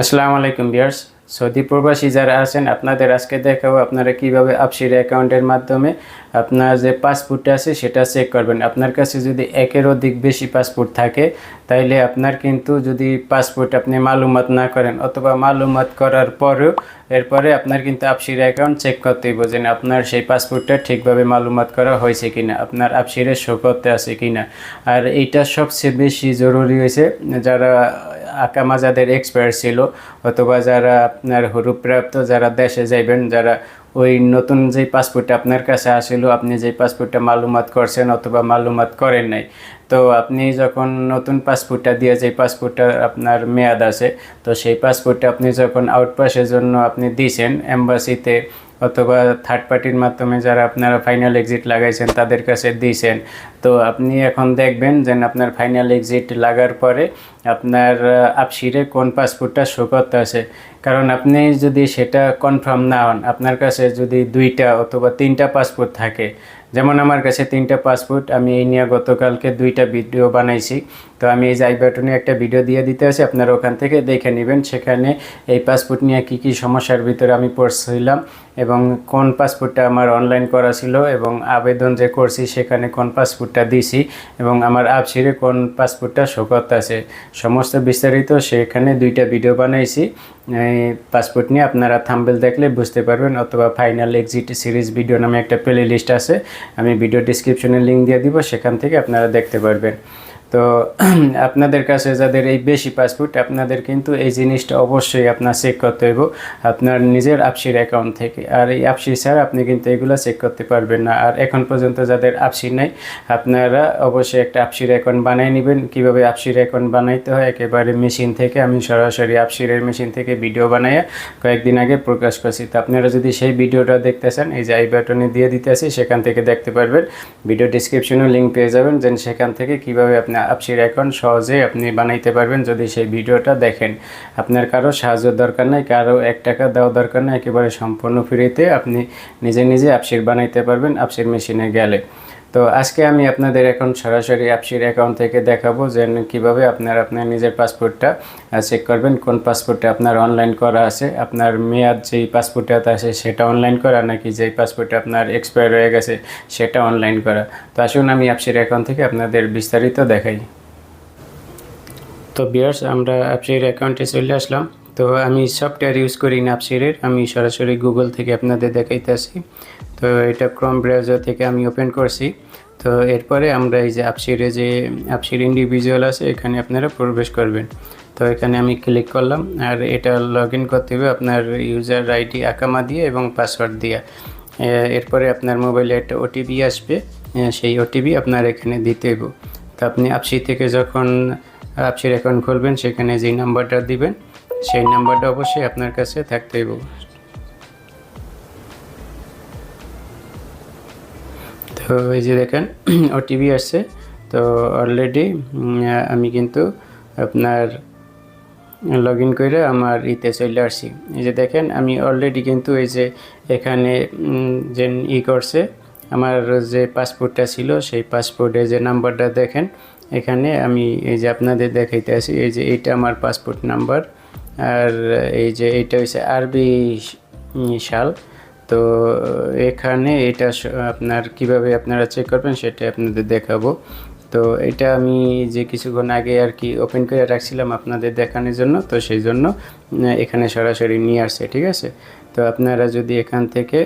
আসসালামু আলাইকুম বিয়ার্স সৌদি প্রবাসী যারা আছেন, আপনাদের আজকে দেখাবো আপনারা কীভাবে আপসির অ্যাকাউন্টের মাধ্যমে আপনার যে পাসপোর্ট আছে সেটা চেক করবেন। আপনার কাছে যদি একের অধিক বেশি পাসপোর্ট থাকে, তাইলে আপনার কিন্তু যদি পাসপোর্ট আপনি মালুমাত না করেন অথবা মালুমাত করার পরেও এরপরে আপনার কিন্তু আপসির অ্যাকাউন্ট চেক করতে হইব যে না আপনার সেই পাসপোর্টটা ঠিকভাবে মালুমাত করা হয়েছে কিনা, আপনার আপসিরে শো করতে আছে কিনা। আর এইটা সবচেয়ে বেশি জরুরি হয়েছে যারা আকামা যাদের এক্সপায়ার ছিল, অথবা যারা আপনার হরুপ্রাপ্ত যারা দেশে যাইবেন, যারা ওই নতুন যেই পাসপোর্টটা আপনার কাছে আসিল, আপনি যেই পাসপোর্টটা মালুমাত করছেন অথবা মালুমাত করেন নাই, তো আপনি যখন নতুন পাসপোর্টটা দিয়ে যে পাসপোর্টটা আপনার মেয়াদ আছে, তো সেই পাসপোর্টটা আপনি যখন আউটপাসের জন্য আপনি দিয়েছেন এম্বাসিতে অথবা থার্ড পার্টির মাধ্যমে যারা আপনারা ফাইনাল এক্সিট লাগাইছেন, তাদের কাছে দিয়েছেন তো আপনি এখন দেখবেন যে আপনার ফাইনাল এক্সিট লাগার পরে আপনার আপসিরে কোন পাসপোর্টটা শো করতে আছে। কারণ আপনি যদি সেটা কনফার্ম না হন, আপনার কাছে যদি দুইটা অথবা তিনটা পাসপোর্ট থাকে, যেমন আমার কাছে তিনটা পাসপোর্ট আমি এই নিয়ে গতকালকে দুইটা ভিডিও বানাইছি। তো আমি এই যাই বাটনে একটা ভিডিও দিয়ে দিতে আছি, আপনারা ওখান থেকে দেখে নেবেন সেখানে এই পাসপোর্ট নিয়ে কি কি সমস্যার ভিতরে আমি পড়ছিলাম এবং কোন পাসপোর্টটা আমার অনলাইন করা ছিল এবং আবেদন যে করছি সেখানে কোন পাসপোর্টটা দিছি এবং আমার আপসিরে কোন পাসপোর্টটা শোকত আছে সমস্ত বিস্তারিত সেখানে দুইটা ভিডিও বানাইছি। পাসপোর্ট নিয়ে আপনারা থাম্বেল দেখলে বুঝতে পারবেন অথবা ফাইনাল এক্সিট সিরিজ ভিডিও নামে একটা প্লে লিস্ট আছে। আমি ভিডিও ডিসক্রিপশনে লিঙ্ক দিয়ে দিব, সেখান থেকে আপনারা দেখতে পারবেন। তো আপনাদের কাছে যাদের এই বেশি পাসপোর্ট আপনাদের কিন্তু এই জিনিসটা অবশ্যই আপনার চেক করতে হইব, আপনার নিজের আপসির অ্যাকাউন্ট থেকে। আর এই আপসি ছাড়া আপনি কিন্তু এগুলো চেক করতে পারবেন না। আর এখন পর্যন্ত যাদের আপসি নাই, আপনারা অবশ্যই একটা আপসির অ্যাকাউন্ট বানিয়ে নেবেন। কীভাবে আপসির অ্যাকাউন্ট বানাইতে হয়? একেবারে মেশিন থেকে, আমি সরাসরি আপসিরের মেশিন থেকে ভিডিও বানাইয়া কয়েকদিন আগে প্রকাশ করছি। তো আপনারা যদি সেই ভিডিওটা দেখতে চান, এই যে আই বাটনে দিয়ে দিতে আসি সেখান থেকে দেখতে পারবেন। ভিডিও ডিসক্রিপশনেও লিঙ্ক পেয়ে যাবেন। যেন সেখান থেকে কীভাবে আপনি আপসির অ্যাকাউন্ট সহজে আপনি বানাইতে পারবেন যদি সেই ভিডিওটা দেখেন। আপনার কারও সাহায্য দরকার নাই, কারও এক টাকা দেওয়া দরকার নাই, একেবারে সম্পূর্ণ ফ্রিতে আপনি নিজে নিজে আপসির বানাইতে পারবেন, আপসির মেশিনে গেলে। তো আজকে আমি আপনাদের এখন সরাসরি অ্যাপসির অ্যাকাউন্ট থেকে দেখাবো যে কীভাবে আপনার আপনার নিজের পাসপোর্টটা চেক করবেন, কোন পাসপোর্টটা আপনার অনলাইন করা আছে, আপনার মেয়াদ যেই পাসপোর্টটা আছে, সেটা অনলাইন করা, নাকি যেই পাসপোর্টটা আপনার এক্সপায়ার হয়ে গেছে, সেটা অনলাইন করা। তো আসুন আমি অ্যাপসির অ্যাকাউন্ট থেকে আপনাদের বিস্তারিত দেখাই। তো বিয়ার্স আমরা অ্যাপসির অ্যাকাউন্টে চলে আসলাম। তো আমি সফটওয়্যার ইউজ করি না অ্যাপসিরের আমি সরাসরি গুগল থেকে আপনাদের দেখাইতেছি। তো এটা ক্রম ব্রাউজার থেকে আমি ওপেন করছি। তো এরপরে আমরা এই যে আপসিরে যে আপসির ইন্ডিভিজুয়াল আছে, এখানে আপনারা প্রবেশ করবেন। তো এখানে আমি ক্লিক করলাম, আর এটা লগ করতে হবে আপনার ইউজার আইডি আকামা দিয়ে এবং পাসওয়ার্ড দিয়ে। এরপরে আপনার মোবাইলে একটা ওটিপি আসবে সেই ওটিপি আপনার এখানে দিতে হবে। তো আপনি আপসি থেকে যখন আপসির অ্যাকাউন্ট খুলবেন, সেখানে যেই নাম্বারটা দিবেন, সেই নাম্বারটা অবশ্যই আপনার কাছে থাকতে হইব তো এই যে দেখেন ওটিপি আসছে। তো অলরেডি আমি কিন্তু আপনার লগ ইন করে আমার ইতে চলে আসছি। এই যে দেখেন, আমি অলরেডি কিন্তু এই যে এখানে যে ই করছে, আমার যে পাসপোর্টটা ছিল, সেই পাসপোর্টে যে নাম্বারটা দেখেন, এখানে আমি এই যে আপনাদের দেখাইতে আসি, এই যে এইটা আমার পাসপোর্ট নাম্বার আর এই যে এইটা হচ্ছে আরবি সাল। তো, এখানে এটা আপনার কীভাবে আপনারা চেক করবেন সেটা আপনাদের দেখাবো। তো, এটা আমি যে কিছুক্ষণ আগে আর কি ওপেন করে রাখছিলাম আপনাদের দেখানোর জন্য, তো সেই জন্য এখানে সরাসরি নিয়ে আসছে, ঠিক আছে? তো আপনারা যদি এখান থেকে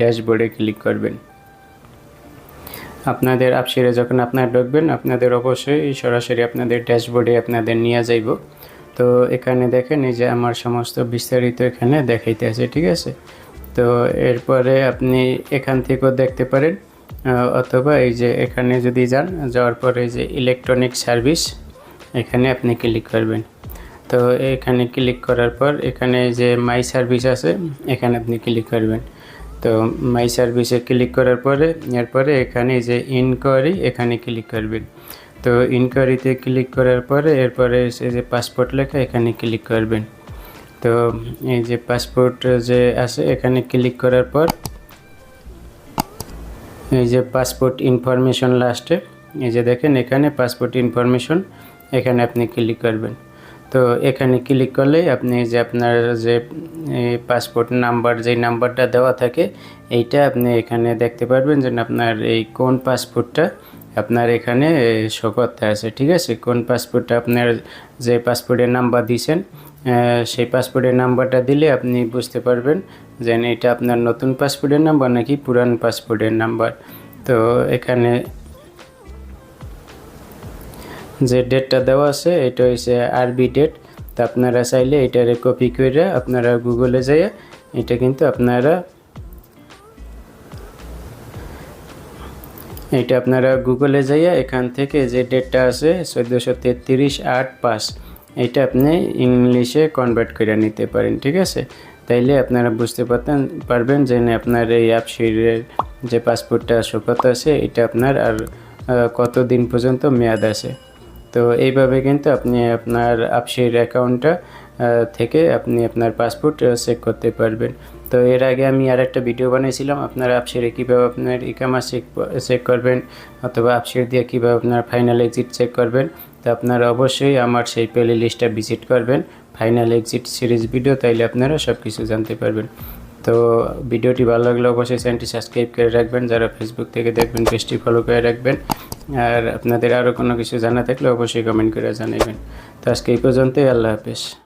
ড্যাশবোর্ডে ক্লিক করবেন। আপনাদের আপসিরে যখন আপনারা ঢুকবেন, আপনাদের অবশ্যই সরাসরি আপনাদের ড্যাশবোর্ডে আপনাদের নিয়ে যাইব। তো, এখানে দেখেন এই যে আমার সমস্ত বিস্তারিত এখানে দেখাইতে আছে, ঠিক আছে? তো এরপরে আপনি এখান থেকেও দেখতে পারেন অথবা এই যে এখানে যদি যান, যাওয়ার পরে যে ইলেকট্রনিক সার্ভিস এখানে আপনি ক্লিক করবেন। তো এখানে ক্লিক করার পর এখানে যে মাই সার্ভিস আছে, এখানে আপনি ক্লিক করবেন। তো মাই সার্ভিসে ক্লিক করার পরে, এরপরে এখানে যে ইনকোয়ারি এখানে ক্লিক করবেন। তো ইনকোয়ারিতে ক্লিক করার পরে, এরপরে সে যে পাসপোর্ট লেখা, এখানে ক্লিক করবেন। তো এই যে পাসপোর্ট যে আছে, এখানে ক্লিক করার পর এই যে পাসপোর্ট ইনফরমেশন লাস্টে এই যে দেখেন এখানে পাসপোর্ট ইনফরমেশন এখানে আপনি ক্লিক করবেন। তো এখানে ক্লিক করলেই আপনি যে আপনার যে পাসপোর্ট নাম্বার যেই নাম্বারটা দেওয়া থাকে, এইটা আপনি এখানে দেখতে পারবেন যে আপনার এই কোন পাসপোর্টটা আপনার এখানে শো আছে, ঠিক আছে? কোন পাসপোর্টটা আপনার যে পাসপোর্টের নাম্বার দিয়েছেন সেই পাসপোর্টের নাম্বারটা দিলে আপনি বুঝতে পারবেন যে এটা আপনার নতুন পাসপোর্টের নাম্বার নাকি পুরান পাসপোর্টের নাম্বার তো এখানে যে ডেটটা দেওয়া আছে, এটা হচ্ছে আরবি ডেট তো আপনারা চাইলে এটারে কপি করে আপনারা গুগলে যাইয়ে এটা কিন্তু আপনারা এটা আপনারা গুগলে যাইয়া এখান থেকে যে ডেটটা আছে, চোদ্দোশো তেত্রিশ আট পাঁচ। এটা আপনি ইংলিশে কনভার্ট করে নিতে পারেন, ঠিক আছে? তাইলে আপনারা বুঝতে পারতেন, পারবেন যে আপনার এই অ্যাপসিরের যে পাসপোর্টটা শোকত আছে, এটা আপনার আর কত দিন পর্যন্ত মেয়াদ আছে। তো এইভাবে কিন্তু আপনি আপনার আপসির অ্যাকাউন্টটা থেকে আপনি আপনার পাসপোর্ট চেক করতে পারবেন। তো এর আগে আমি আর একটা ভিডিও বানিয়েছিলাম, আপনার আপসিরে কীভাবে আপনার ইকামা চেক চেক করবেন, অথবা আপসির দিয়ে কীভাবে আপনার ফাইনাল এক্সিট চেক করবেন। তো আপনারা অবশ্যই আমার সেই প্লে লিস্টটা ভিজিট করবেন ফাইনাল এক্সিট সিরিজ ভিডিও তাইলে আপনারা সব কিছু জানতে পারবেন। তো ভিডিওটি ভালো লাগলে অবশ্যই চ্যানেলটি সাবস্ক্রাইব করে রাখবেন, যারা ফেসবুক থেকে দেখবেন পেজটি ফলো করে রাখবেন। আর আপনাদের আরও কোনো কিছু জানা থাকলে অবশ্যই কমেন্ট করে জানাবেন তো আজকে এই পর্যন্তই, আল্লাহ হাফেজ।